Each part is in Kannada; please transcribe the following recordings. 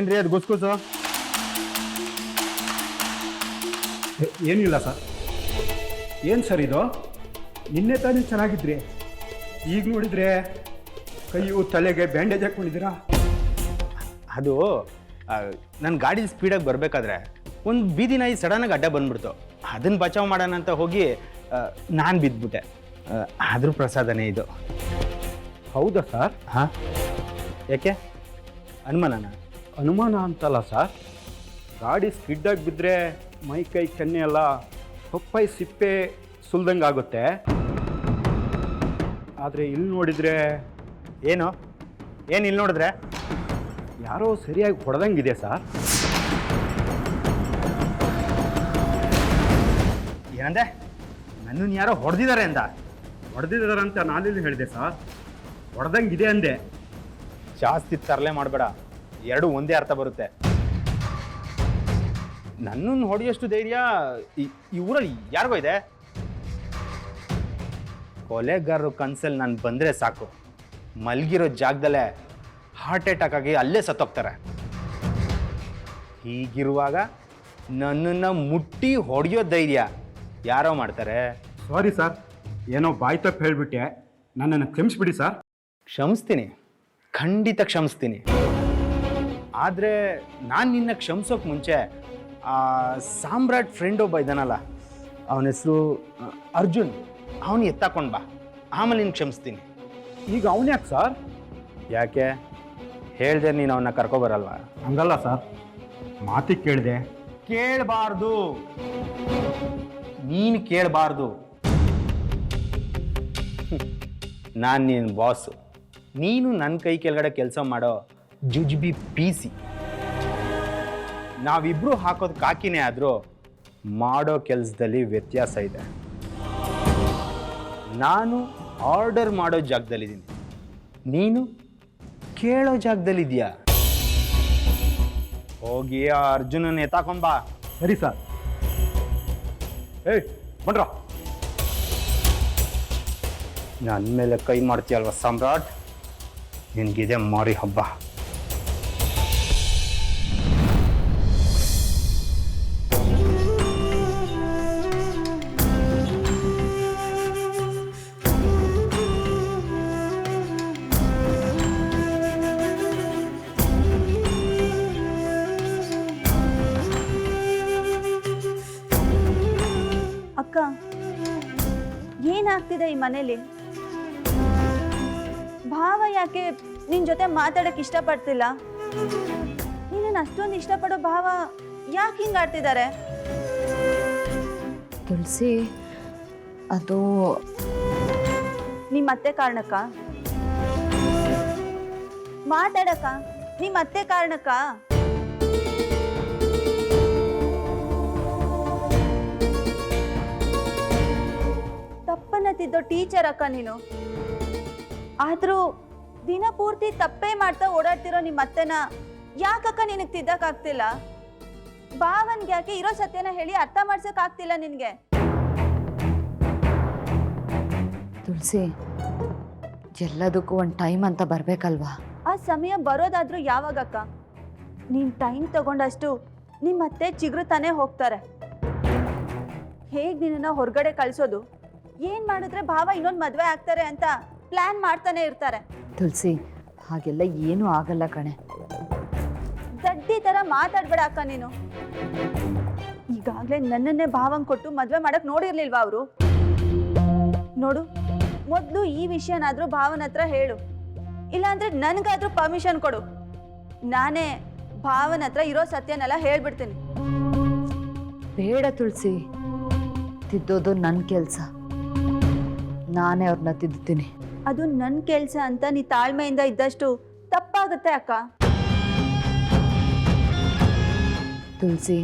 ಏನ್ರಿ ಅದು ಗುಸ್ಗುಸು ಏನಿಲ್ಲ ಸರ್. ಏನು ಸರ್ ಇದು? ನಿನ್ನೆ ತಾನೇ ಚೆನ್ನಾಗಿದ್ರಿ. ಈಗ ನೋಡಿದ್ರೆ ಕೈಯು ತಲೆಗೆ ಬ್ಯಾಂಡೇಜ್ ಹಾಕ್ಕೊಂಡಿದ್ದೀರಾ? ಅದು ನನ್ನ ಗಾಡಿ ಸ್ಪೀಡಾಗಿ ಬರಬೇಕಾದ್ರೆ ಒಂದು ಬೀದಿ ನಾಯಿ ಸಡನ್ನಾಗಿ ಅಡ್ಡ ಬಂದ್ಬಿಡ್ತು. ಅದನ್ನು ಬಚಾವ್ ಮಾಡೋಣ ಅಂತ ಹೋಗಿ ನಾನು ಬಿದ್ದುಬಿಟ್ಟೆ ಆದರೂ ಪ್ರಸಾದನೇ ಇದು. ಹೌದಾ ಸರ್? ಹಾಂ? ಯಾಕೆ? ಅನುಮಾನನ ಅನುಮಾನ ಅಂತಲ್ಲ ಸರ್? ಗಾಡಿ ಸ್ಕಿಡ್ಡಾಗಿ ಬಿದ್ದರೆ ಮೈ ಕೈ ಕೆನ್ನೆ ಎಲ್ಲ ಪಪ್ಪಾಯಿ ಸಿಪ್ಪೆ ಸುಲ್ದಂಗೆ ಆಗುತ್ತೆ. ಆದರೆ ಇಲ್ಲಿ ನೋಡಿದರೆ ಏನು? ಏನು ಇಲ್ಲಿ ನೋಡಿದ್ರೆ? ಯಾರೋ ಸರಿಯಾಗಿ ಹೊಡೆದಂಗಿದೆ ಸರ್. ಏನಂದೆ? ನನ್ನನ್ನು ಯಾರೋ ಹೊಡೆದಿದ್ದಾರೆ ಅಂತ ನಾನು ಇಲ್ಲಿ ಹೇಳಿದೆ ಸರ್? ಹೊಡೆದಂಗಿದೆ ಅಂದೆ. ಜಾಸ್ತಿ ತರಲೆ ಮಾಡಬೇಡ. ಎರಡು ಒಂದೇ ಅರ್ಥ ಬರುತ್ತೆ. ನನ್ನನ್ನು ಹೊಡೆಯೋಷ್ಟು ಧೈರ್ಯ ಈ- ಈ ಊರಲ್ಲಿ ಯಾರಿಗೋ ಇದೆ? ಕೊಲೆಗಾರರು ಕನ್ಸಲ್ಲಿ ನಾನು ಬಂದರೆ ಸಾಕು. ಮಲ್ಗಿರೋ ಜಾಗದಲ್ಲೇ ಹಾರ್ಟ್ ಅಟ್ಯಾಕ್ ಆಗಿ ಅಲ್ಲೇ ಸತ್ತೋಗ್ತಾರೆ. ಹೀಗಿರುವಾಗ ನನ್ನನ್ನು ಮುಟ್ಟಿ ಹೊಡೆಯೋ ಧೈರ್ಯ ಯಾರೋ ಮಾಡ್ತಾರೆ? ಸಾರಿ ಸರ್ ಏನೋ ಬಾಯ್ ತಪ್ಪು ಹೇಳಿಬಿಟ್ಟೆ. ನನ್ನನ್ನು ಕ್ಷಮಿಸ್ಬಿಡಿ ಸರ್ ಕ್ಷಮಿಸ್ತೀನಿ. ಖಂಡಿತ ಕ್ಷಮಿಸ್ತೀನಿ. ಆದರೆ ನಾನು ನಿನ್ನ ಕ್ಷಮಿಸೋಕೆ ಮುಂಚೆ ಆ ಸಾಮ್ರಾಟ್ ಫ್ರೆಂಡ್ ಒಬ್ಬ ಇದ್ದಾನಲ್ಲ ಅವನ ಹೆಸರು ಅರ್ಜುನ್. ಅವನು ಎತ್ತಾಕೊಂಡು ಬಾ. ಆಮೇಲೆ ನಿನ್ನ ಕ್ಷಮಿಸ್ತೀನಿ. ಈಗ ಅವನ್ಯಾಕೆ ಸರ್? ಯಾಕೆ? ಹೇಳಿದೆ ನೀನು ಅವನ್ನ ಕರ್ಕೊಬರಲ್ವಾ? ಹಂಗಲ್ಲ ಸರ್. ಮಾತಿಗೆ ಕೇಳಿದೆ. ಕೇಳಬಾರ್ದು. ನೀನು ಕೇಳಬಾರ್ದು. ನಾನು ನಿನ್ನ ಬಾಸು ನೀನು ನನ್ನ ಕೈ ಕೆಳಗಡೆ ಕೆಲಸ ಮಾಡೋ ಜುಜ್ಬಿ ಪಿ ಸಿ ನಾವಿಬ್ರು ಹಾಕೋದು ಕಾಕಿನೇ ಆದರೂ ಮಾಡೋ ಕೆಲಸದಲ್ಲಿ ವ್ಯತ್ಯಾಸ ಇದೆ. ನಾನು ಆರ್ಡರ್ ಮಾಡೋ ಜಾಗದಲ್ಲಿದ್ದೀನಿ. ನೀನು ಕೇಳೋ ಜಾಗದಲ್ಲಿದ್ಯಾ ಹೋಗಿ ಆ ಅರ್ಜುನ ಎತ್ತಾಕೊಂಡ್ ಬಾ. ಸರಿ ಸರ್. ಏಯ್ ಬಂಡ್ರ ನನ್ನ ಮೇಲೆ ಕೈ ಮಾಡ್ತೀಯಲ್ವ ಸಾಮ್ರಾಟ್? ನಿನಗಿದೆ ಮಾರಿ ಹಬ್ಬ. ಏನಾಗ್ತಿದೆ ಈ ಮನೇಲಿ? ಭಾವ ಯಾಕೆ ನಿನ್ ಜೊತೆ ಮಾತಾಡಕ್ ಇಷ್ಟಪಡ್ತಿಲ್ಲ? ನೀನೇನು ಅಷ್ಟೊಂದು ಇಷ್ಟಪಡೋ ಭಾವ ಯಾಕೆ ಹಿಂಗ್ ಆಡ್ತಿದ್ದಾರೆ ತುಳಸಿ ಅದು ನಿಮ್ಮ ಅತ್ತೆ ಕಾರಣಕ್ಕ? ಮಾತಾಡಕ ನಿಮ್ಮ ಅತ್ತೆ ಕಾರಣಕ್ಕ? ತಿದ್ದೋ ಟೀಚರ್ ಅಕ್ಕ ನೀನು? ಆದ್ರೂ ದಿನ ಪೂರ್ತಿ ತಪ್ಪೇ ಮಾಡ್ತಾ ಓಡಾಡ್ತಿರೋ ನಿಮ್ಮ ಅತ್ತೆನ ಯಾಕಕ್ಕ ನಿನಗೆ ತಿದ್ದಕ್ಕಾಗ್ತಿಲ್ಲ? ಭಾವನ್ಗೆ ಯಾಕೆ ಇರೋ ಸತ್ಯನ ಹೇಳಿ ಅರ್ಥ ಮಾಡ್ಸಕ್ ಆಗ್ತಿಲ್ಲ ನಿನ್ಗೆ? ತುಳಸಿ ಎಲ್ಲದಕ್ಕೂ ಒಂದು ಟೈಮ್ ಅಂತ ಬರ್ಬೇಕಲ್ವಾ? ಆ ಸಮಯ ಬರೋದಾದ್ರೂ ಯಾವಾಗಕ್ಕ? ನೀನ್ ಟೈಮ್ ತಗೊಂಡಷ್ಟು ನಿಮ್ಮ ಅತ್ತೆ ತಾನೇ ಹೋಗ್ತಾರೆ. ಹೇಗ್ ನಿನ್ನ ಹೊರಗಡೆ ಕಳ್ಸೋದು? ಏನ್ ಮಾಡಿದ್ರೆ ಭಾವ ಇನ್ನೊಂದು ಮದ್ವೆ ಆಗ್ತಾರೆ ಅಂತ ಪ್ಲಾನ್ ಮಾಡ್ತಾನೆ ಇರ್ತಾರೆ. ತುಳಸಿ ಹಾಗೆಲ್ಲ ಏನೂ ಆಗಲ್ಲ ಕಣೆ. ದಡ್ಡಿ ತರ ಮಾತಾಡ್ಬೇಡ ಅಕ್ಕ ನೀನು. ಈಗಾಗ್ಲೇ ನನ್ನನ್ನೇ ಭಾವಂಗ್ ಕೊಟ್ಟು ಮದ್ವೆ ಮಾಡಕ್ ನೋಡಿರ್ಲಿಲ್ವಾ ಅವರು? ನೋಡು ಮೊದ್ಲು ಈ ವಿಷಯನಾದ್ರೂ ಭಾವನ ಹತ್ರ ಹೇಳು. ಇಲ್ಲಾಂದ್ರೆ ನನ್ಗಾದ್ರೂ ಪರ್ಮಿಷನ್ ಕೊಡು. ನಾನೇ ಭಾವನ ಹತ್ರ ಇರೋ ಸತ್ಯನೆಲ್ಲ ಹೇಳ್ಬಿಡ್ತೀನಿ. ಬೇಡ ತುಳಸಿ ತಿದ್ದೋದು ನನ್ನ ಕೆಲಸ. ನಾನೇ ಅವ್ರನ್ನ ತಿದ್ದುತ್ತೀನಿ ಅದು ನನ್ನ ಕೆಲಸ ಅಂತ ನೀ ತಾಳ್ಮೆಯಿಂದ ಇದ್ದಷ್ಟು ತಪ್ಪಾಗುತ್ತೆ ಅಕ್ಕ. ತುಳಸಿ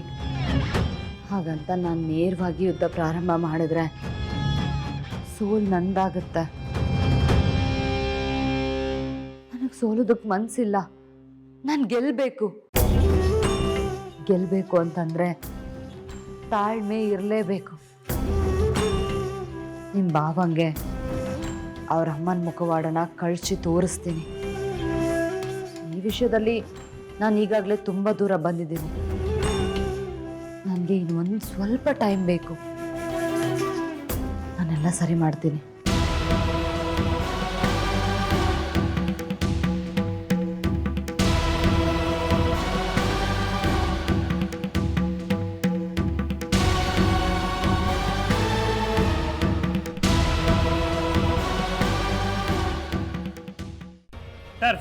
ಹಾಗಂತ ನಾನು ನೇರವಾಗಿ ಯುದ್ಧ ಪ್ರಾರಂಭ ಮಾಡಿದ್ರೆ ಸೋಲ್ ನಂದಾಗುತ್ತೆ. ನನಗೆ ಸೋಲೋದಕ್ಕೆ ಮನಸ್ಸಿಲ್ಲ ನಾನು ಗೆಲ್ಲಬೇಕು ಗೆಲ್ಲಬೇಕು ಅಂತಂದರೆ ತಾಳ್ಮೆ ಇರಲೇಬೇಕು. ನಿಮ್ಮ ಭಾವಂಗೆ ಅವ್ರ ಅಮ್ಮನ ಮುಖವಾಡನ ಕಳಿಸಿ ತೋರಿಸ್ತೀನಿ. ಈ ವಿಷಯದಲ್ಲಿ ನಾನು ಈಗಾಗಲೇ ತುಂಬ ದೂರ ಬಂದಿದ್ದೀನಿ. ನನಗೆ ಇನ್ನೊಂದು ಸ್ವಲ್ಪ ಟೈಮ್ ಬೇಕು. ನಾನೆಲ್ಲ ಸರಿ ಮಾಡ್ತೀನಿ.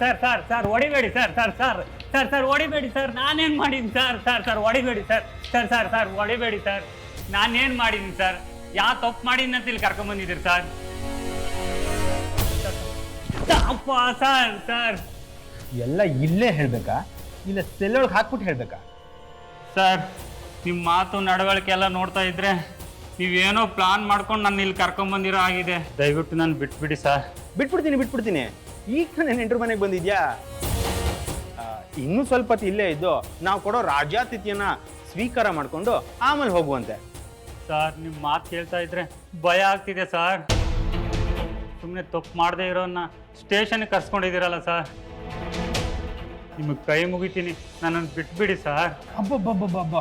Sir sir sir sir ಹೊಡಿಬೇಡಿ sir sir sir sir sir ಹೊಡಿಬೇಡಿ sir ನಾನೇನು ಮಾಡೀನಿ ಸರ್ ಸರ್ ಸರ್ ಹೊಡಿಬೇಡಿ ಸರ್ ಸರ್ ಸರ್ ಸರ್ ಹೊಡಿಬೇಡಿ ಸರ್ ನಾನೇನು ಮಾಡೀನಿ ಸರ್ ಯಾವ ತಪ್ಪು ಮಾಡೀನಿ ಅಂತ ಇಲ್ಲಿ ಕರ್ಕೊಂಬಂದಿದ್ದೀರಿ ಸರ್ ಅಪ್ಪ ಸರ್ ಸರ್ ಎಲ್ಲ ಇಲ್ಲೇ ಹೇಳ್ಬೇಕಾ ಇಲ್ಲ ಸೆಲ್ಲೊಳಗೆ ಹಾಕ್ಬಿಟ್ಟು ಹೇಳ್ಬೇಕಾ ಸರ್ ನಿಮ್ಮ ಮಾತು ನಡವಳಿಕೆ ಎಲ್ಲ ನೋಡ್ತಾ ಇದ್ರೆ ನೀವೇನೋ ಪ್ಲಾನ್ ಮಾಡ್ಕೊಂಡು ನನ್ನ ಇಲ್ಲಿ ಕರ್ಕೊಂಬಂದಿರೋ ಆಗಿದೆ ದಯವಿಟ್ಟು ನಾನು ಬಿಟ್ಬಿಡಿ ಸರ್ ಬಿಟ್ಬಿಡ್ತೀನಿ ಬಿಟ್ಬಿಡ್ತೀನಿ ಈಗ ನನ್ನ ನೆಂಟ್ರ ಮನೆಗೆ ಬಂದಿದ್ಯಾ? ಇನ್ನೂ ಸ್ವಲ್ಪ ಹೊತ್ತು ಇಲ್ಲೇ ಇದ್ದು ನಾವು ಕೊಡೋ ರಾಜ್ಯಾತಿಥ್ಯನ ಸ್ವೀಕಾರ ಮಾಡಿಕೊಂಡು ಆಮೇಲೆ ಹೋಗುವಂತೆ. ಸರ್ ನಿಮ್ಮ ಮಾತು ಕೇಳ್ತಾ ಇದ್ರೆ ಭಯ ಆಗ್ತಿದೆ ಸರ್. ಸುಮ್ಮನೆ ತಪ್ಪು ಮಾಡದೇ ಇರೋನ್ನ ಸ್ಟೇಷನ್ಗೆ ಕರ್ಸ್ಕೊಂಡಿದ್ದೀರಲ್ಲ ಸರ್. ನಿಮಗೆ ಕೈ ಮುಗಿತೀನಿ ನನ್ನನ್ನು ಬಿಟ್ಬಿಡಿ ಸರ್. ಅಬ್ಬಬ್ಬಬ್ಬಬ್ಬ.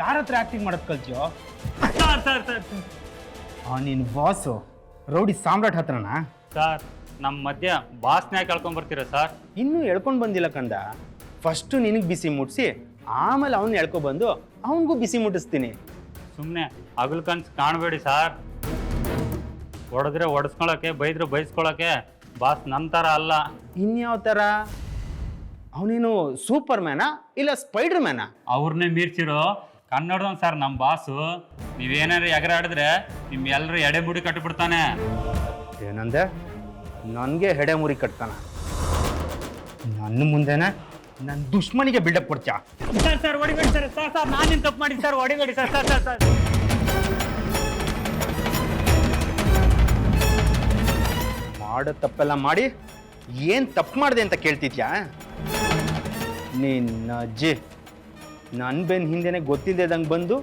ಯಾರ ಹತ್ರ ಆ್ಯಕ್ಟಿಂಗ್ ಮಾಡೋದು ಕಲ್ತಿಯೋ? Sir sir sir. ಆ ನಿನ್ನ ಬಾಸು ರೌಡಿ ಸಾಮ್ರಾಟ್ ಹತ್ರನಾ? ಸರ್. ನಮ್ಮ ಮಧ್ಯ ಬಾಸ್ನ್ಯಾಗ ಕಳ್ಕೊಂಬರ್ತೀರಾ ಸರ್ ಇನ್ನೂ ಎಳ್ಕೊಂಡು ಬಂದಿಲ್ಲ ಕಂದ. ಫಸ್ಟು ನಿನಗೆ ಬಿಸಿ ಮುಟ್ಟಿಸಿ ಆಮೇಲೆ ಅವ್ನು ಎಳ್ಕೊಬಂದು ಅವನಿಗೂ ಬಿಸಿ ಮುಟ್ಟಿಸ್ತೀನಿ. ಸುಮ್ಮನೆ ಅಗಲ್ ಕನ್ಸು ಕಾಣಬೇಡಿ ಸರ್ ಹೊಡೆದ್ರೆ ಹೊಡೆಸ್ಕೊಳಕ್ಕೆ ಬೈದ್ರೆ ಬೈಸ್ಕೊಳಕ್ಕೆ ಬಾಸ್ ನನ್ನ ಥರ ಅಲ್ಲ. ಇನ್ಯಾವ ಥರ ಅವನೇನು ಸೂಪರ್ ಮ್ಯಾನಾ ಇಲ್ಲ ಸ್ಪೈಡರ್ ಮ್ಯಾನಾ ಅವ್ರನ್ನೇ ಮೀರ್ಸಿರೋ ಕನ್ನಡದವ್ನು ಸರ್ ನಮ್ಮ ಬಾಸು ನೀವೇನಾರು ಎಗರಾಡಿದ್ರೆ ನಿಮ್ಮೆಲ್ಲರೂ ಎಡೆ ಮುಡಿ ಕಟ್ಟಿಬಿಡ್ತಾನೆ. ಏನಂದೆ? ನನಗೆ ಹೆಡೆ ಮುರಿ ಕಟ್ತಾನ. ನನ್ನ ಮುಂದೆನೆ ನನ್ನ ದುಶ್ಮನಿಗೆ ಬಿಲ್ಡಪ್ ಕೊಡ್ತ್ಯಾ? ಸರ್ ಸರ್ ಹೊಡಿಬೇಡಿ ಸರ್. ಸರ್ ಸರ್ ನಾನೇನು ತಪ್ಪು ಮಾಡಿ ಸರ್. ಹೊಡಿಬೇಡಿ ಸರ್ ಸರ್ ಸರ್ ಸರ್. ಮಾಡೋ ತಪ್ಪೆಲ್ಲ ಮಾಡಿ ಏನು ತಪ್ಪು ಮಾಡಿದೆ ಅಂತ ಕೇಳ್ತಿದ್ಯಾ? ನಿನ್ನ ಅಜ್ಜಿ ನನ್ನ ಬೆನ್ನ ಹಿಂದೆನೆ ಗೊತ್ತಿಲ್ಲದಂಗೆ ಬಂದು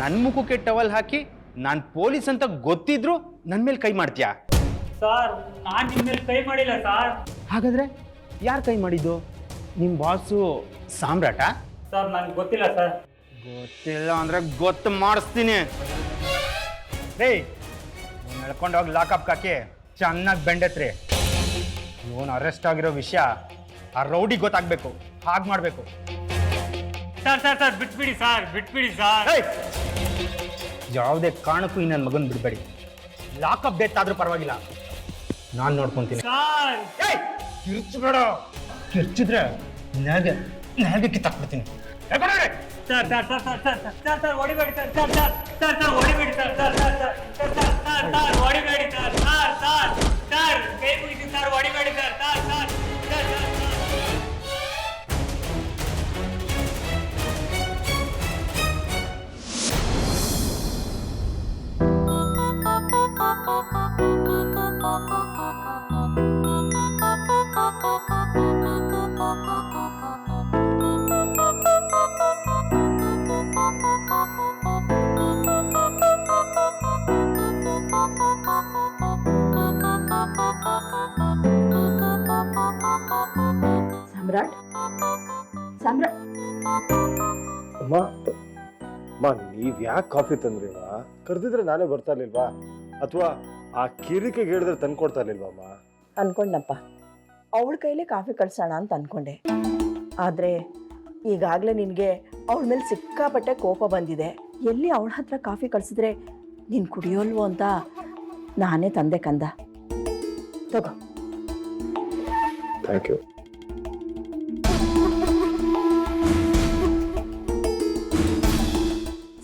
ನನ್ನ ಮುಖಕ್ಕೆ ಟವಲ್ ಹಾಕಿ ನಾನು ಪೊಲೀಸ್ ಅಂತ ಗೊತ್ತಿದ್ರು ನನ್ನ ಮೇಲೆ ಕೈ ಮಾಡ್ತೀಯಾ? ಸರ್ ನಾನು ನಿಮ್ಮ ಮೇಲೆ ಕೈ ಮಾಡಿಲ್ಲ ಸರ್. ಹಾಗಾದ್ರೆ ಯಾರು ಕೈ ಮಾಡಿದ್ದು? ನಿಮ್ಮ ಬಾಸು ಸಾಮ್ರಾಟ? ಸರ್ ನನಗೆ ಗೊತ್ತಿಲ್ಲ ಸರ್. ಗೊತ್ತಿಲ್ಲ ಅಂದ್ರೆ ಗೊತ್ತು ಮಾಡಿಸ್ತೀನಿ. ರೇ ನಡ್ಕೊಂಡು ಹೋಗಿ ಲಾಕಪ್ ಕಾಕಿ ಚೆನ್ನಾಗಿ ಬೆಂಡತ್ರಿ. ಇವನು ಅರೆಸ್ಟ್ ಆಗಿರೋ ವಿಷಯ ಆ ರೌಡಿ ಗೊತ್ತಾಗ್ಬೇಕು ಹಾಗೆ ಮಾಡಬೇಕು. ಸರ್ ಸರ್ ಸರ್ ಬಿಟ್ಬಿಡಿ ಸರ್ ಬಿಟ್ಬಿಡಿ ಸರ್. ಯಾವುದೇ ಕಾರಣಕ್ಕೂ ಇನ್ನೊಂದು ನನ್ನ ಮಗನ ಬಿಡಬೇಡಿ. ಲಾಕಪ್ ಡೆತ್ ಆದ್ರೂ ಪರವಾಗಿಲ್ಲ. ನಾನು ನೋಡ್ಕೊಂತೀನಿ ಕಿರ್ಚಬೇಡ ಕಿರ್ಚಿದ್ರೆ ನಾಗೆ ನಾಗೆ ಕಿತ್ತಾಕ್ಬಿಡ್ತೀನಿ sir sir sir sir sir sir sir ಹೊಡಿಬೇಡಿ sir sir sir sir sir ಹೊಡಿಬೇಡಿ sir sir sir sir sir sir sir ಹೊಡಿಬೇಡಿ sir sir sir sir ಕೈ ಮುಗಿಸಿ sir ಹೊಡಿಬೇಡಿ sir sir sir sir sir Thank you. ನೀವ್ ಯಾಕೆ ಕಾಫಿ ತಂದ್ರಿವಾ ಕರೆದಿದ್ರೆ ನಾನೇ ಬರ್ತಾ ಇರ್ಲಿಲ್ವಾ? ಅಥವಾ ಆ ಕಿರಿಕೆಗೆ ಹೇಳಿದ್ರೆ ತಂದ್ಕೊಡ್ತಾ ಇರ್ಲಿಲ್ವಾ ಅಮ್ಮ? ಅನ್ಕೊಂಡಪ್ಪ. ಅವಳ ಕೈಲೇ ಕಾಫಿ ಕಳ್ಸೋಣ ಅಂತ ಅನ್ಕೊಂಡೆ. ಆದರೆ ಈಗಾಗಲೇ ನಿನಗೆ ಅವಳ ಮೇಲೆ ಸಿಕ್ಕಾಪಟ್ಟೆ ಕೋಪ ಬಂದಿದೆ. ಎಲ್ಲಿ ಅವಳ ಹತ್ರ ಕಾಫಿ ಕಳ್ಸಿದ್ರೆ ನೀನು ಕುಡಿಯೋಲ್ವೋ ಅಂತ ನಾನೇ ತಂದೆ ಕಂದ. ತಗೋ. Thank you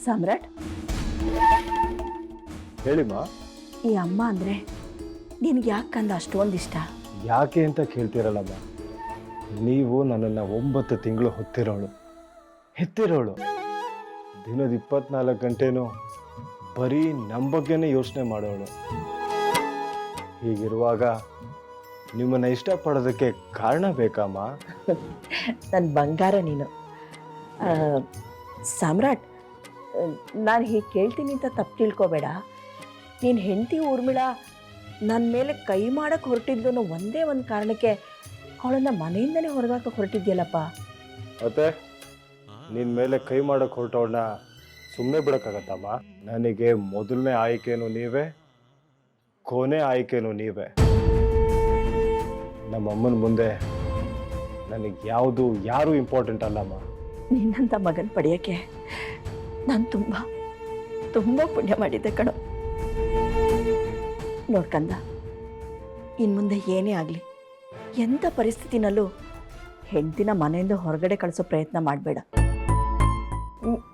Samrat? ಹೇಳಿಮ್ಮ ಈ ಅಮ್ಮ ಅಂದರೆ ನಿನಗೆ ಯಾಕೆ ಅಂದ ಅಷ್ಟೊಂದು ಇಷ್ಟ? ಯಾಕೆ ಅಂತ ಕೇಳ್ತಿರಲ್ಲಮ್ಮ ನೀವು ನನ್ನನ್ನು ಒಂಬತ್ತು ತಿಂಗಳು ಹೊತ್ತಿರೋಳು. ಹೆತ್ತಿರೋಳು. ದಿನದ ಇಪ್ಪತ್ನಾಲ್ಕು ಗಂಟೆನೂ ಬರೀ ನಮ್ಮ ಬಗ್ಗೆನೇ ಯೋಚನೆ ಮಾಡೋಳು. ಹೀಗಿರುವಾಗ ನಿಮ್ಮನ್ನು ಇಷ್ಟಪಡೋದಕ್ಕೆ ಕಾರಣ ಬೇಕಮ್ಮ ನನ್ನ ಬಂಗಾರ ನೀನು. ಸಾಮ್ರಾಟ್ ನಾನು ಹೀಗೆ ಕೇಳ್ತೀನಿ ಅಂತ ತಪ್ಪು ತಿಳ್ಕೊಬೇಡ. ನೀನು ಹೆಂಡತಿ ಊರ್ಮಿಳ ನನ್ನ ಮೇಲೆ ಕೈ ಮಾಡೋಕ್ಕೆ ಹೊರಟಿದ್ದು ಅನ್ನೋ ಒಂದೇ ಒಂದು ಕಾರಣಕ್ಕೆ ಅವಳನ್ನ ಮನೆಯಿಂದನೇ ಹೊರಗಾಕ ಹೊರಟಿದ್ಯಲ್ಲಪ್ಪ. ಮತ್ತೆ ನಿನ್ನ ಮೇಲೆ ಕೈ ಮಾಡೋಕ್ಕೆ ಹೊರಟವಳನ್ನ ಸುಮ್ಮನೆ ಬಿಡೋಕ್ಕಾಗತ್ತಮ್ಮ? ನನಗೆ ಮೊದಲನೇ ಆಯ್ಕೆನೂ ನೀವೇ ಕೊನೆ ಆಯ್ಕೆನೂ ನೀವೇ. ನಮ್ಮಮ್ಮನ ಮುಂದೆ ನನಗೆ ಯಾವುದು ಯಾರೂ ಇಂಪಾರ್ಟೆಂಟ್ ಅಲ್ಲಮ್ಮ? ನಿನ್ನಂಥ ಮಗನ ಪಡೆಯೋಕ್ಕೆ ನಾನು ತುಂಬ ತುಂಬ ಪುಣ್ಯ ಮಾಡಿದ್ದೆ ಕಣೋ. ನೋಡ್ಕಂದ ಇನ್ನು ಮುಂದೆ ಏನೇ ಆಗಲಿ ಎಂಥ ಪರಿಸ್ಥಿತಿನಲ್ಲೂ ಹೆಂಡತಿನ ಮನೆಯಿಂದ ಹೊರಗಡೆ ಕಳಿಸೋ ಪ್ರಯತ್ನ ಮಾಡಬೇಡ.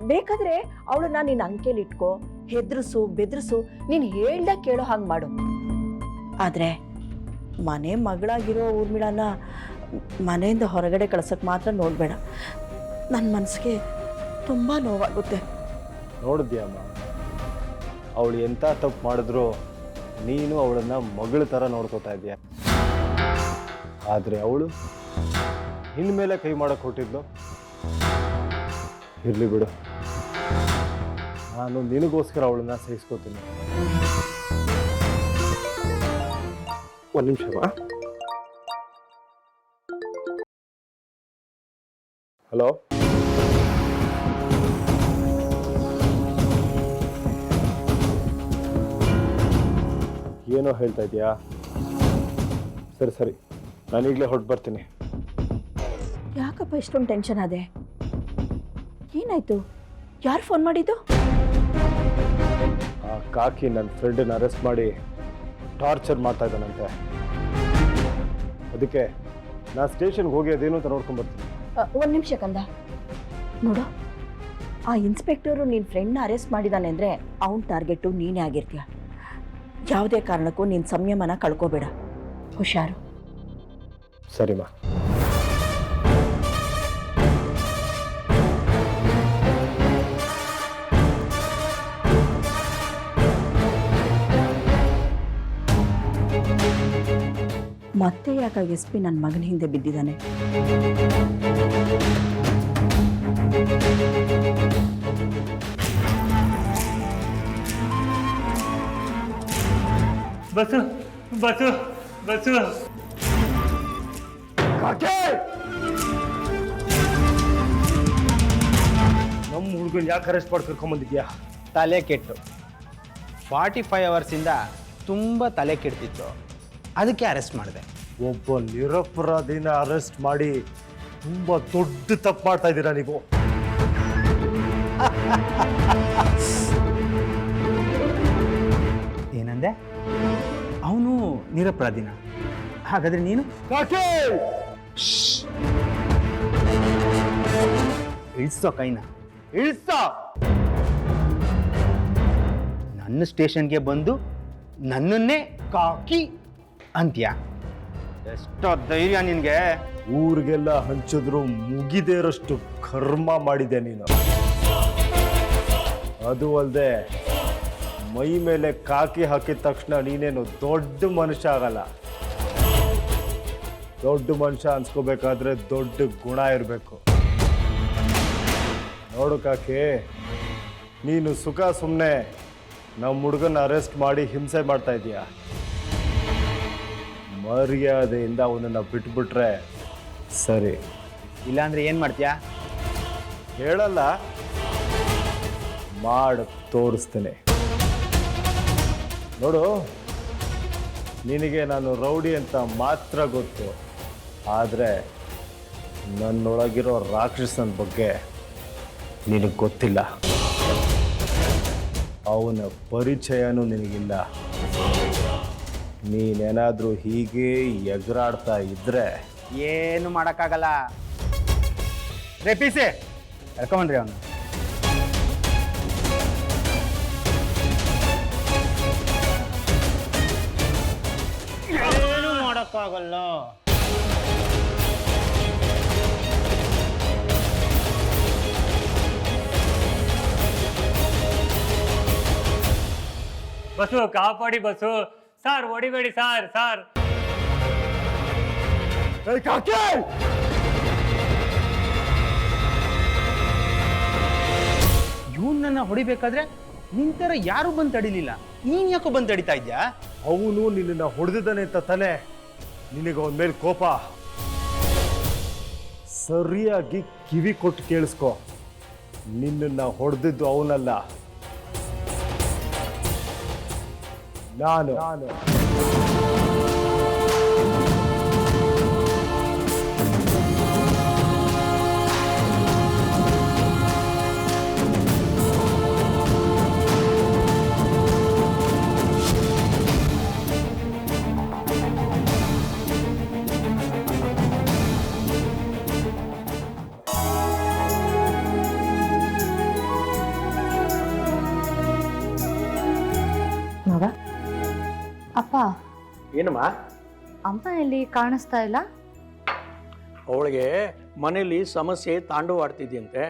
ಬೇಕಾದರೆ ಅವಳನ್ನ ನಿನ್ನ ಅಂಕೆಲಿ ಇಟ್ಕೋ, ಹೆದ್ರಿಸು, ಬೆದರಿಸು, ನೀನು ಹೇಳ್ದ ಕೇಳೋ ಹಾಗೆ ಮಾಡು. ಆದರೆ ಮನೆ ಮಗಳಾಗಿರೋ ಊರ್ಮಿಳನ ಮನೆಯಿಂದ ಹೊರಗಡೆ ಕಳ್ಸೋಕ್ಕೆ ಮಾತ್ರ ನೋಡಬೇಡ. ನನ್ನ ಮನಸ್ಸಿಗೆ ತುಂಬ ನೋವಾಗುತ್ತೆ. ನೋಡಿದ್ಯಮ್ಮ ಅವಳು ಎಂಥ ತಪ್ಪು ಮಾಡಿದ್ರು ನೀನು ಅವಳನ್ನು ಮಗಳ ಥರ ನೋಡ್ಕೋತಾ ಇದೀಯ ಆದರೆ ಅವಳು ನಿನ್ನ ಮೇಲೆ ಕೈ ಮಾಡಕ್ಕೆ ಹೊಟ್ಟಿದ್ಲು ಇರಲಿ ಬಿಡು. ನಾನು ನಿನಗೋಸ್ಕರ ಅವಳನ್ನ ಸಹಿಸ್ಕೋತೀನಿ. ಒಂದು ನಿಮಿಷ ಹಲೋ ಏನೋ ಹೇಳ್ತಾ ಇದೀಯಾ? ಸರಿ ಸರಿ. ನಾನು ಈಗಲೇ ಹೊರಟು ಬರ್ತೀನಿ. ಯಾಕಪ್ಪ ಇಷ್ಟೊಂದು ಟೆನ್ಷನ್ ಅದೇ ಏನಾಯ್ತು? ಯಾರು ಫೋನ್ ಮಾಡಿದ್ದು? ಆ ಕಾಕಿ ನನ್ನ ಫ್ರೆಂಡನ್ನ ಅರೆಸ್ಟ್ ಮಾಡಿ ಟಾರ್ಚರ್ ಮಾಡ್ತಾ ಇದ್ದಾನಂತೆ. ಅದಕ್ಕೆ ನಾನು ಸ್ಟೇಷನ್ಗೆ ಹೋಗಿ ಅದೇನು ಅಂತ ನೋಡ್ಕೊಂಡು ಬರ್ತೀನಿ. ಒಂದು ನಿಮಿಷ ಕಂದ. ನೋಡು ಆ ಇನ್ಸ್ಪೆಕ್ಟರು ನಿನ್ನ ಫ್ರೆಂಡ್ನ ಅರೆಸ್ಟ್ ಮಾಡಿದಾನೆ ಅಂದರೆ ಅವ್ನ ಟಾರ್ಗೆಟು ನೀನೇ ಆಗಿರ್ತೀಯ. ಯಾವುದೇ ಕಾರಣಕ್ಕೂ ನಿನ್ನ ಸಂಯಮನ ಕಳ್ಕೋಬೇಡ. ಹುಷಾರು. ಸರಿಮಾ ಮತ್ತೆ ಯಾಕ ಎಸ್ ಪಿ ನನ್ನ ಮಗನ ಹಿಂದೆ ಬಿದ್ದಿದ್ದಾನೆ. ಬಸ್ಸು ಬಸು ಬಸು. ನಮ್ಮ ಹುಡುಗನ ಯಾಕೆ ಅರೆಸ್ಟ್ ಮಾಡಿ ಕರ್ಕೊಂಬಂದಿದ್ಯಾ? ತಲೆ ಕೆಟ್ಟು. ಫಾರ್ಟಿ ಫೈವ್ ಅವರ್ಸಿಂದ ತುಂಬ ತಲೆ ಕೆಡ್ತಿತ್ತು. ಅದಕ್ಕೆ ಅರೆಸ್ಟ್ ಮಾಡಿದೆ. ಒಬ್ಬ ನಿರಪರಾಧಿನ ಅರೆಸ್ಟ್ ಮಾಡಿ ತುಂಬ ದೊಡ್ಡ ತಪ್ಪು ಮಾಡ್ತಾ ಇದ್ದೀರಾ ನೀವು? ಏನಂದೆ ಅವನು ನಿರಪರಾಧಿನ. ಹಾಗಾದ್ರೆ ನೀನು? ಇಳಿಸೋ ಕೈನ. ಇಳಿಸೋ. ನನ್ನ ಸ್ಟೇಷನ್ಗೆ ಬಂದು ನನ್ನನ್ನೇ ಕಾಕಿ ಅಂತ್ಯ? ಎಷ್ಟೋ ಧೈರ್ಯ ನಿನಗೆ. ಊರಿಗೆಲ್ಲ ಹಂಚಿದ್ರು ಮುಗಿದೇ ಇರೋಷ್ಟು ಕರ್ಮ ಮಾಡಿದೆ ನೀನು. ಅದು ಅಲ್ಲದೆ ಮೈ ಮೇಲೆ ಕಾಕಿ ಹಾಕಿದ ತಕ್ಷಣ ನೀನೇನು ದೊಡ್ಡ ಮನುಷ್ಯ ಆಗಲ್ಲ. ದೊಡ್ಡ ಮನುಷ್ಯ ಅನ್ಸ್ಕೋಬೇಕಾದ್ರೆ ದೊಡ್ಡ ಗುಣ ಇರಬೇಕು. ನೋಡು ಕಾಕಿ ನೀನು ಸುಖ ಸುಮ್ಮನೆ ನಮ್ಮ ಹುಡುಗನ ಅರೆಸ್ಟ್ ಮಾಡಿ ಹಿಂಸೆ ಮಾಡ್ತಾ ಇದೀಯ ಮರ್ಯಾದೆಯಿಂದ ಅವನನ್ನು ಬಿಟ್ಬಿಟ್ರೆ ಸರಿ. ಇಲ್ಲಾಂದ್ರೆ ಏನು ಮಾಡ್ತೀಯಾ? ಹೇಳಲ್ಲ ಮಾಡಿ ತೋರಿಸ್ತೇನೆ. ನೋಡು, ನಿನಗೆ ನಾನು ರೌಡಿ ಅಂತ ಮಾತ್ರ ಗೊತ್ತು. ಆದರೆ ನನ್ನೊಳಗಿರೋ ರಾಕ್ಷಸನ ಬಗ್ಗೆ ನಿನಗೆ ಗೊತ್ತಿಲ್ಲ. ಅವನ ಪರಿಚಯನೂ ನಿನಗಿಲ್ಲ. ನೀನೇನಾದರೂ ಹೀಗೆ ಎಗರಾಡ್ತಾ ಇದ್ರೆ ಏನು ಮಾಡೋಕ್ಕಾಗಲ್ಲ. ರೇಪಿಸಿ ಕರ್ಕೊಂಬನ್ರಿ ಅವನು. ಮಾಡೋಕ್ಕಾಗಲ್ಲ ಬಸ್ಸು ಕಾಪಾಡಿ ಬಸ್ಸು ಸರ್ ಹೊಡಿಬೇಡಿ ಸರ್ ಸರ್. ಇವನನ್ನ ಹೊಡಿಬೇಕಾದ್ರೆ ನಿಂತರ ಯಾರು ಬಂದ್ ತಡಿಲಿಲ್ಲ? ನೀನ್ ಯಾಕೋ ಬಂದ್ ತಡಿತಾ ಇದ್ಯಾ? ಅವನು ನಿನ್ನನ್ನು ಹೊಡೆದಿದ್ದಾನೆ ಅಂತ ತಾನೆ. ನಿನಗೆ ಅವನ ಮೇಲೆ ಕೋಪ? ಸರಿಯಾಗಿ ಕಿವಿ ಕೊಟ್ಟು ಕೇಳಿಸ್ಕೊ. ನಿನ್ನನ್ನು ಹೊಡೆದಿದ್ದು ಅವನಲ್ಲ. ನಾನು ನಾನು. ಏನಮ್ಮ? ಅಮ್ಮ ಇಲ್ಲಿ ಕಾಣಿಸ್ತಾ ಇಲ್ಲ. ಅವಳಿಗೆ ಮನೇಲಿ ಸಮಸ್ಯೆ ತಾಂಡವಾಡ್ತಿದ್ಯಂತೆ.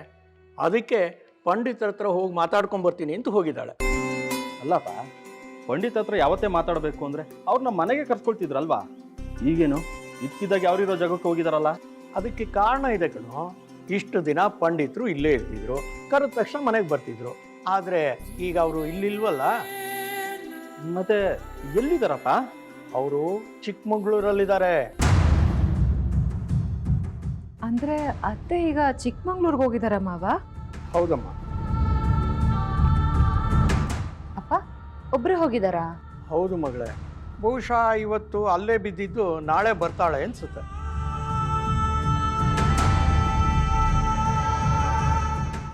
ಅದಕ್ಕೆ ಪಂಡಿತರ ಹತ್ರ ಹೋಗಿ ಮಾತಾಡ್ಕೊಂಡ್ ಬರ್ತೀನಿ ಅಂತ ಹೋಗಿದ್ದಾಳೆ. ಅಲ್ಲಪ್ಪ ಪಂಡಿತ್ ಹತ್ರ ಯಾವತ್ತೇ ಮಾತಾಡಬೇಕು ಅಂದ್ರೆ ಅವ್ರು ನಮ್ಮ ಮನೆಗೆ ಕರ್ಸ್ಕೊಳ್ತಿದ್ರಲ್ವಾ? ಈಗೇನು? ಇದ್ದಾಗ ಯಾವ್ರಿರೋ ಜಾಗಕ್ಕೆ ಹೋಗಿದಾರಲ್ಲ? ಅದಕ್ಕೆ ಕಾರಣ ಇದೆ ಕಣೋ ಇಷ್ಟು ದಿನ ಪಂಡಿತರು ಇಲ್ಲೇ ಇರ್ತಿದ್ರು ಕರೆದ ತಕ್ಷಣ ಮನೆಗೆ ಬರ್ತಿದ್ರು. ಆದರೆ ಈಗ ಅವರು ಇಲ್ಲಿಲ್ವಲ್ಲ? ಮತ್ತೆ ಎಲ್ಲಿದಾರಪ್ಪ ಅವರು ಚಿಕ್ಕಮಂಗ್ಳೂರಲ್ಲಿದ್ದಾರೆ. ಅಂದ್ರೆ ಅತ್ತೆ ಈಗ ಚಿಕ್ಕಮಂಗ್ಳೂರ್ಗೆ ಹೋಗಿದಾರ ಮಾವ? ಹೌದಮ್ಮ. ಅಪ್ಪ ಒಬ್ರೇ ಹೋಗಿದಾರಾ? ಹೌದು ಮಗಳೇ. ಬಹುಶಃ ಇವತ್ತು ಅಲ್ಲೇ ಬಿದ್ದಿದ್ದು ನಾಳೆ ಬರ್ತಾಳೆ ಅನ್ಸುತ್ತೆ.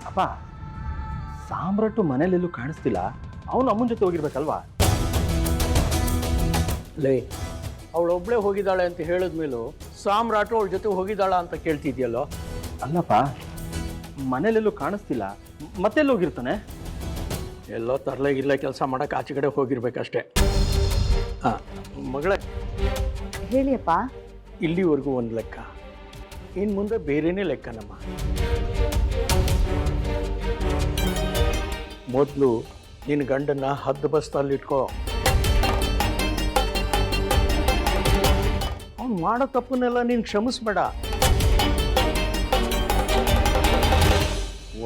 ಅಪ್ಪ ಸಾಮ್ರಾಟು ಮನೇಲೆಲ್ಲೂ ಕಾಣಿಸ್ತಿಲ್ಲ. ಅವನು ಅಮ್ಮನ ಜೊತೆ ಹೋಗಿರ್ಬೇಕಲ್ವಾ? ಲೇ ಅವಳೊಬ್ಳೆ ಹೋಗಿದ್ದಾಳೆ ಅಂತ ಹೇಳಿದ್ಮೇಲೂ ಸಾಮ್ರಾಟು ಅವಳ ಜೊತೆ ಹೋಗಿದ್ದಾಳ ಅಂತ ಕೇಳ್ತಿದ್ಯಲ್ಲೋ? ಅಲ್ಲಪ್ಪ ಮನೇಲೆಲ್ಲೂ ಕಾಣಿಸ್ತಿಲ್ಲ. ಮತ್ತೆಲ್ಲಿ ಹೋಗಿರ್ತಾನೆ? ಎಲ್ಲೋ ತರಲೆಗಿಲ್ಲ ಕೆಲಸ ಮಾಡಕ್ಕೆ ಆಚೆ ಕಡೆ ಹೋಗಿರ್ಬೇಕಷ್ಟೇ. ಹಾಂ ಮಗಳೇ. ಹೇಳಿ ಅಪ್ಪ ಇಲ್ಲಿವರೆಗೂ ಒಂದು ಲೆಕ್ಕ. ಇನ್ನು ಮುಂದೆ ಬೇರೆನೇ ಲೆಕ್ಕ ನಮ್ಮ ಮೊದಲು ನಿನ್ನ ಗಂಡನ್ನ ಹದ್ದು ಬಸ್ತಲ್ಲಿಟ್ಕೋ ಮಾಡೋ ತಪ್ಪನ್ನೆಲ್ಲ ನೀನು ಕ್ಷಮಿಸ್ಬೇಡ.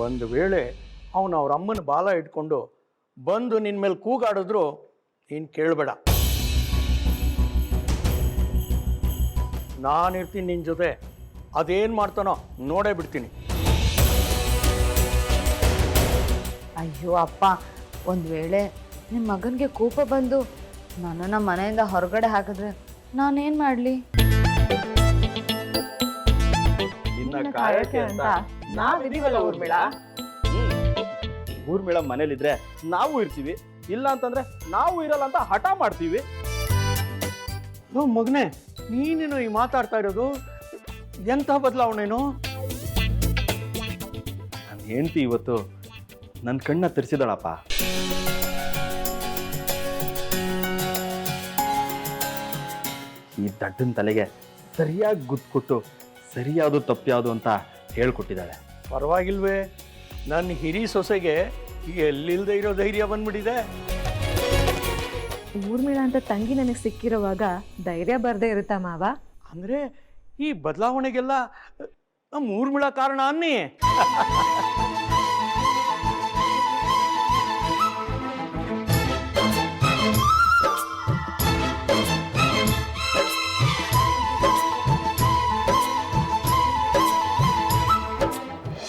ಒಂದು ವೇಳೆ ಅವನು ಅವ್ರ ಅಮ್ಮನ ಬಾಲ ಇಟ್ಕೊಂಡು ಬಂದು ನಿನ್ನ ಮೇಲೆ ಕೂಗಾಡಿದ್ರು ನೀನು ಕೇಳಬೇಡ. ನಾನಿರ್ತೀನಿ ನಿನ್ನ ಜೊತೆ. ಅದೇನು ಮಾಡ್ತಾನೋ ನೋಡೇ ಬಿಡ್ತೀನಿ. ಅಯ್ಯೋ ಅಪ್ಪ, ಒಂದು ವೇಳೆ ನಿಮ್ಮ ಮಗನಿಗೆ ಕೋಪ ಬಂದು ನನ್ನನ್ನು ಮನೆಯಿಂದ ಹೊರಗಡೆ ಹಾಕಿದ್ರೆ ನಾನೇನು ಮಾಡಲಿ? ನಿನ್ನ ಕಾಯಕ್ಕೆ ಅಂತ ನಾವಿದೀವಲ್ಲ ಊರ್ಮಿಳ? ಊರ್ಮಿಳ? ಮನೇಲಿದ್ರೆ ನಾವು ಇರ್ತೀವಿ ಇಲ್ಲ ಅಂತಂದ್ರೆ ನಾವು ಇರಲ್ಲ ಅಂತ ಹಠ ಮಾಡ್ತೀವಿ. ನೋ ಮಗನೇ ನೀನೇನು ಈ ಮಾತಾಡ್ತಾ ಇರೋದು? ಎಂಥ ಬದಲಾವಣೆನು? ನನ್ನ ಹೆಂಡತಿ ಇವತ್ತು ನನ್ನ ಕಣ್ಣ ತರಿಸಿದಳಪ್ಪ. ಈ ದಡ್ಡನ ತಲೆಗೆ ಸರಿಯಾಗಿ ಗುದ್ಕೊಟ್ಟು ಸರಿಯಾದು ತಪ್ಪ್ಯಾದು ತಪ್ಪ್ಯಾವುದು ಅಂತ ಹೇಳ್ಕೊಟ್ಟಿದ್ದಾಳೆ. ಪರವಾಗಿಲ್ವೇ ನನ್ನ ಹಿರಿ ಸೊಸೆಗೆ ಎಲ್ಲಿಲ್ದೇ ಇರೋ ಧೈರ್ಯ ಬಂದ್ಬಿಟ್ಟಿದೆ. ಊರ್ಮಿಳ ಅಂತ ತಂಗಿ ನನಗೆ ಸಿಕ್ಕಿರುವಾಗ ಧೈರ್ಯ ಬರದೆ ಇರುತ್ತಾ ಮಾವ? ಅಂದರೆ ಈ ಬದಲಾವಣೆಗೆಲ್ಲ ನಮ್ಮ ಊರ್ಮಿಳ ಕಾರಣ ಅನ್ನಿ